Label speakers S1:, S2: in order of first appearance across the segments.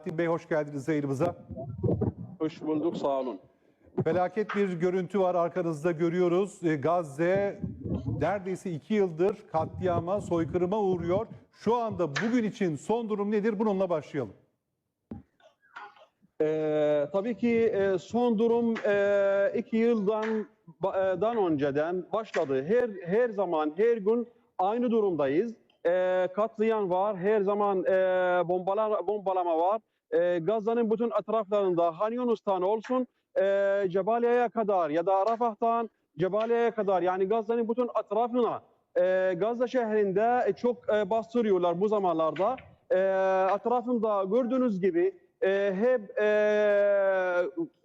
S1: Selahattin Bey hoş geldiniz yayınımıza.
S2: Hoş bulduk, sağ olun.
S1: Felaket bir görüntü var arkanızda görüyoruz. E, Gazze neredeyse iki yıldır katliama, soykırıma uğruyor. Şu anda bugün için son durum nedir? Bununla başlayalım.
S2: Ee, tabii ki e, son durum e, iki yıldan dan önceden başladı. Her her zaman, her gün aynı durumdayız. E, katliam var, her zaman e, bombalar, bombalama var. E, Gazze'nin bütün etraflarında Han Yunus'tan olsun, e, Cebaliye'ye kadar ya da Rafah'tan Cebaliye'ye kadar yani Gazze'nin bütün etrafına e, Gazze şehrinde e, çok e, bastırıyorlar bu zamanlarda. E, etrafımda gördüğünüz gibi e, hep e,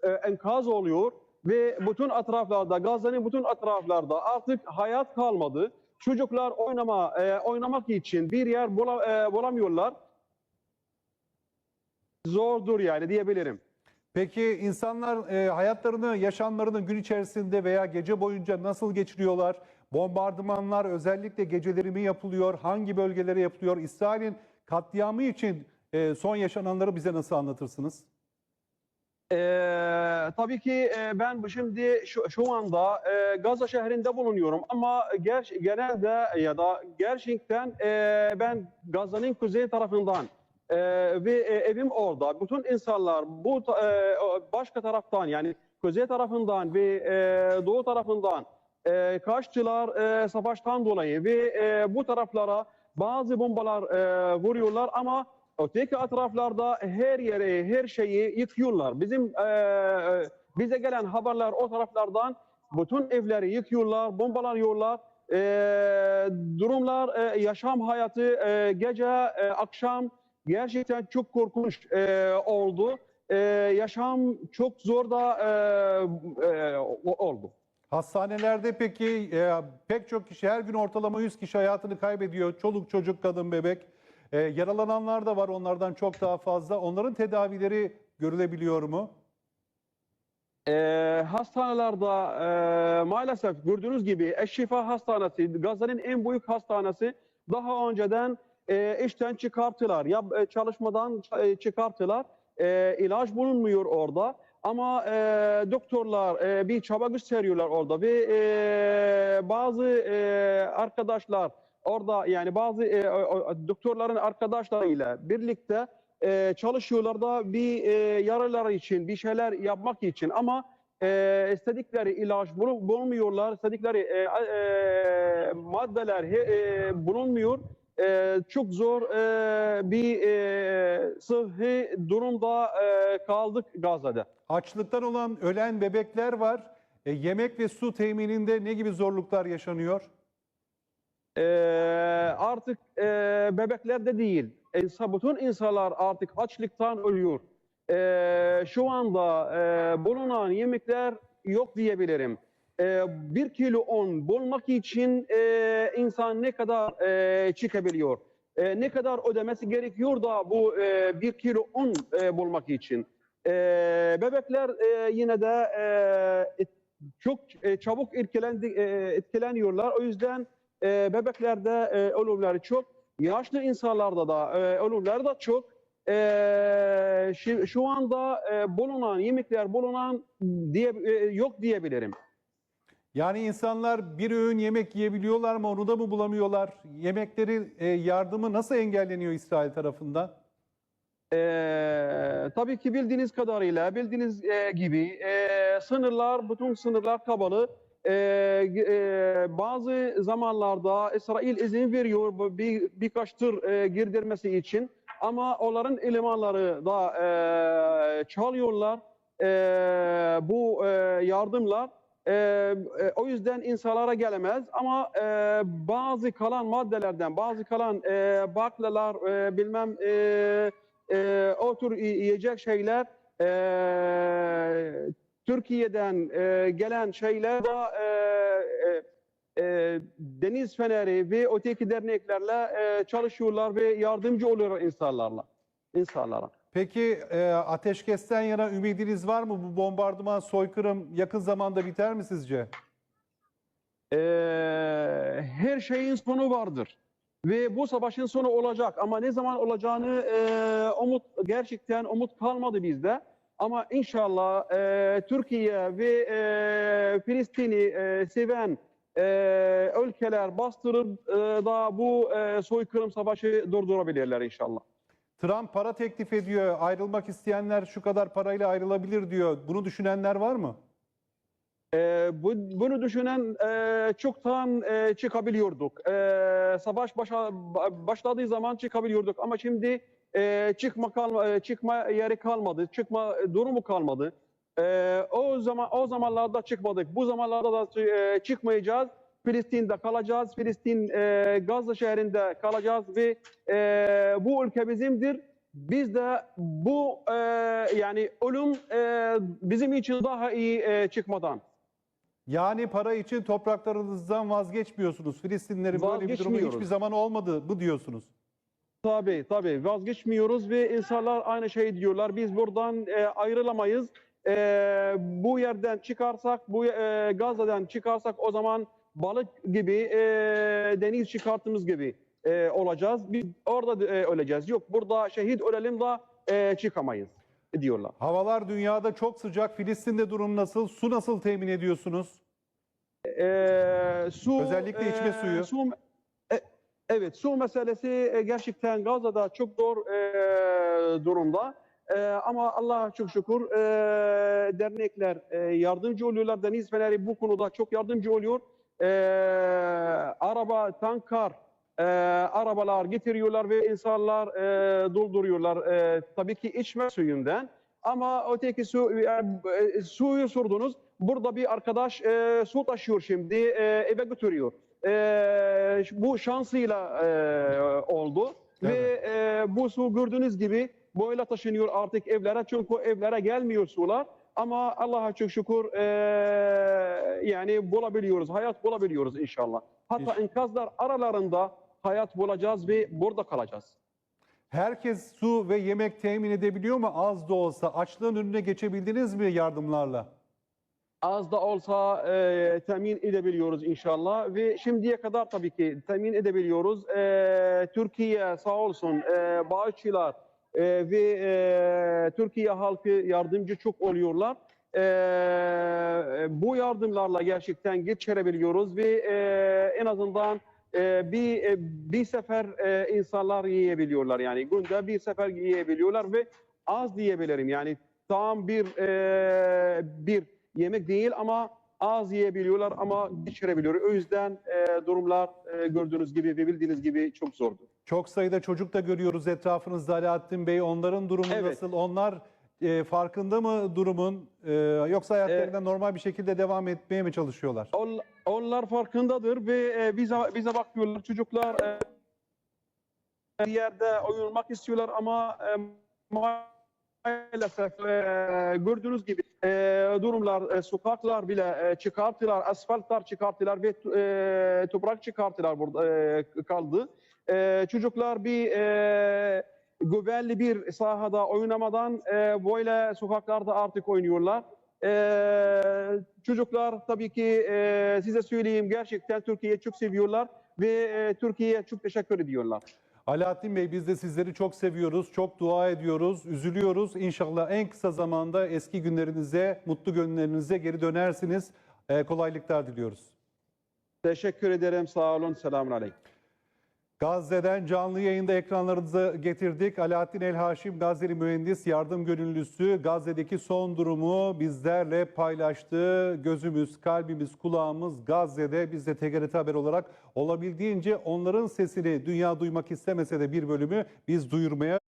S2: e, enkaz oluyor ve bütün etraflarda Gazze'nin bütün etraflarda artık hayat kalmadı. Çocuklar oynama e, oynamak için bir yer bula- e, bulamıyorlar. Zordur yani diyebilirim.
S1: Peki insanlar e, hayatlarını, yaşamlarını gün içerisinde veya gece boyunca nasıl geçiriyorlar? Bombardımanlar özellikle geceleri mi yapılıyor? Hangi bölgelere yapılıyor? İsrail'in katliamı için e, son yaşananları bize nasıl anlatırsınız?
S2: Ee, tabii ki e, ben bu şimdi şu, şu anda e, Gazze şehrinde bulunuyorum ama ger genelde ya da gerçekten e, ben Gazze'nin kuzey tarafından e, ve e, evim orada. Bütün insanlar bu e, başka taraftan yani kuzey tarafından ve e, doğu tarafından e, kaçtılar e, savaştan dolayı ve e, bu taraflara bazı bombalar e, vuruyorlar ama öteki etraflarda her yeri, her şeyi yıkıyorlar. Bizim e, e, bize gelen haberler o taraflardan bütün evleri yıkıyorlar, bombalanıyorlar. E, durumlar, e, yaşam hayatı e, gece, e, akşam gerçekten çok korkunç e, oldu. E, yaşam çok zor da e, e, oldu.
S1: Hastanelerde peki e, pek çok kişi her gün ortalama 100 kişi hayatını kaybediyor. Çoluk çocuk kadın bebek. E, yaralananlar da var onlardan çok daha fazla. Onların tedavileri görülebiliyor mu?
S2: Ee, hastanelerde e, maalesef gördüğünüz gibi Eşşifa Hastanesi, Gazze'nin en büyük hastanesi daha önceden e, işten çıkarttılar. Ya e, çalışmadan e, çıkarttılar. E, ilaç bulunmuyor orada. Ama e, doktorlar e, bir çaba gösteriyorlar orada ve e, bazı e, arkadaşlar orada yani bazı e, doktorların arkadaşlarıyla birlikte e, çalışıyorlar da bir e, yaraları için bir şeyler yapmak için ama e, istedikleri ilaç bul- bulmuyorlar, istedikleri e, e, maddeler he- e, bulunmuyor. E, çok zor e, bir e, sıhhi durumda e, kaldık Gazze'de.
S1: Açlıktan olan ölen bebekler var. E, yemek ve su temininde ne gibi zorluklar yaşanıyor?
S2: Ee, artık e, bebekler de değil. İnsan, bütün insanlar artık açlıktan ölüyor. Ee, şu anda e, bulunan yemekler yok diyebilirim. Ee, bir kilo un bulmak için e, insan ne kadar e, çıkabiliyor? E, ne kadar ödemesi gerekiyor da bu e, bir kilo un e, bulmak için? E, bebekler e, yine de e, çok e, çabuk etkelendi, e, etkileniyorlar. O yüzden e, bebeklerde e, ölümleri çok. Yaşlı insanlarda da e, ölümler de çok. E, şu, şu anda e, bulunan yemekler bulunan diye e, yok diyebilirim.
S1: Yani insanlar bir öğün yemek yiyebiliyorlar mı? Onu da mı bulamıyorlar? Yemekleri e, yardımı nasıl engelleniyor İsrail tarafından?
S2: Ee, tabii ki bildiğiniz kadarıyla, bildiğiniz e, gibi e, sınırlar, bütün sınırlar kapalı. E, e, bazı zamanlarda İsrail izin veriyor bir, birkaç tır e, girdirmesi için ama onların elemanları da e, çalıyorlar e, bu e, yardımlar. E, e, o yüzden insanlara gelemez ama e, bazı kalan maddelerden, bazı kalan e, baklalar, e, bilmem e, e, o tür yiyecek şeyler e, Türkiye'den e, gelen şeyler da e, e, e, Deniz Feneri ve öteki derneklerle e, çalışıyorlar ve yardımcı oluyorlar insanlarla, insanlara.
S1: Peki e, ateşkesten yana ümidiniz var mı? Bu bombardıman, soykırım yakın zamanda biter mi sizce?
S2: E, her şeyin sonu vardır. ve bu savaşın sonu olacak ama ne zaman olacağını e, umut gerçekten umut kalmadı bizde. Ama inşallah e, Türkiye ve e, Filistin'i e, seven e, ülkeler bastırır e, da bu e, soykırım savaşı durdurabilirler inşallah.
S1: Trump para teklif ediyor. Ayrılmak isteyenler şu kadar parayla ayrılabilir diyor. Bunu düşünenler var mı?
S2: E, bu, bunu düşünen e, çoktan e, çıkabiliyorduk. E, savaş başa, ba- başladığı zaman çıkabiliyorduk ama şimdi e, çıkma kalma, e, çıkma yeri kalmadı, çıkma durumu kalmadı. E, o zaman o zamanlarda çıkmadık. Bu zamanlarda da e, çıkmayacağız. Filistin'de kalacağız. Filistin e, Gazze şehrinde kalacağız ve e, bu ülke bizimdir. Biz de bu e, yani ölüm e, bizim için daha iyi e, çıkmadan.
S1: Yani para için topraklarınızdan vazgeçmiyorsunuz. Filistinlerin böyle bir durumu hiçbir zaman olmadı mı diyorsunuz?
S2: Tabii tabii vazgeçmiyoruz ve insanlar aynı şeyi diyorlar. Biz buradan e, ayrılamayız. E, bu yerden çıkarsak, bu e, Gazze'den çıkarsak o zaman balık gibi, e, deniz çıkarttığımız gibi e, olacağız. Biz orada e, öleceğiz. Yok burada şehit ölelim de e, çıkamayız diyorlar.
S1: Havalar dünyada çok sıcak. Filistin'de durum nasıl? Su nasıl temin ediyorsunuz?
S2: E, su,
S1: Özellikle içme suyu.
S2: Su, e, evet, su meselesi e, gerçekten Gazze'de çok zor e, durumda. E, ama Allah'a çok şükür e, dernekler e, yardımcı oluyorlar. Deniz Feneri bu konuda çok yardımcı oluyor. E, araba, tankar, e, arabalar getiriyorlar ve insanlar e, dolduruyorlar. E, tabii ki içme suyundan. Ama öteki su, yani, e, suyu sordunuz. Burada bir arkadaş e, su taşıyor şimdi e, eve götürüyor. E, bu şansıyla e, oldu. Ve e, bu su gördüğünüz gibi böyle taşınıyor artık evlere. Çünkü evlere gelmiyor sular. Ama Allah'a çok şükür e, yani bulabiliyoruz. Hayat bulabiliyoruz inşallah. Hatta
S1: İnş-
S2: enkazlar aralarında hayat bulacağız ve burada kalacağız.
S1: Herkes su ve yemek temin edebiliyor mu? Az da olsa açlığın önüne geçebildiniz mi yardımlarla?
S2: az da olsa e, temin edebiliyoruz inşallah ve şimdiye kadar tabii ki temin edebiliyoruz. E, Türkiye sağ olsun e, bağışçılar e, ve e, Türkiye halkı yardımcı çok oluyorlar. E, bu yardımlarla gerçekten geçirebiliyoruz ve e, en azından e, bir e, bir sefer e, insanlar yiyebiliyorlar yani günde bir sefer yiyebiliyorlar ve az diyebilirim yani tam bir e, bir yemek değil ama az yiyebiliyorlar ama geçirebiliyor. O yüzden e, durumlar e, gördüğünüz gibi ve bildiğiniz gibi çok zordu.
S1: Çok sayıda çocuk da görüyoruz etrafınızda Alaaddin Bey. Onların durumu
S2: Evet.
S1: nasıl? Onlar e, farkında mı durumun? E, yoksa hayatlarına normal bir şekilde devam etmeye mi çalışıyorlar?
S2: On- Onlar farkındadır ve e, bize bize bakıyorlar. Çocuklar e, bir yerde oynamak istiyorlar ama e, maalesef e, gördüğünüz gibi e, durumlar, e, sokaklar bile e, çıkarttılar, asfaltlar çıkarttılar ve e, toprak çıkarttılar burada e, kaldı. E, çocuklar bir e, güvenli bir sahada oynamadan e, böyle sokaklarda artık oynuyorlar. E, çocuklar tabii ki e, size söyleyeyim gerçekten Türkiye'yi çok seviyorlar ve e, Türkiye'ye çok teşekkür ediyorlar.
S1: Alaaddin Bey biz de sizleri çok seviyoruz, çok dua ediyoruz, üzülüyoruz. İnşallah en kısa zamanda eski günlerinize, mutlu günlerinize geri dönersiniz. E, kolaylıklar diliyoruz.
S2: Teşekkür ederim. Sağ olun. Selamun aleyküm.
S1: Gazze'den canlı yayında ekranlarınıza getirdik. Alaaddin El Haşim Gazze'li mühendis, yardım gönüllüsü Gazze'deki son durumu bizlerle paylaştı. Gözümüz, kalbimiz, kulağımız Gazze'de. Biz de TGRT Haber olarak olabildiğince onların sesini dünya duymak istemese de bir bölümü biz duyurmaya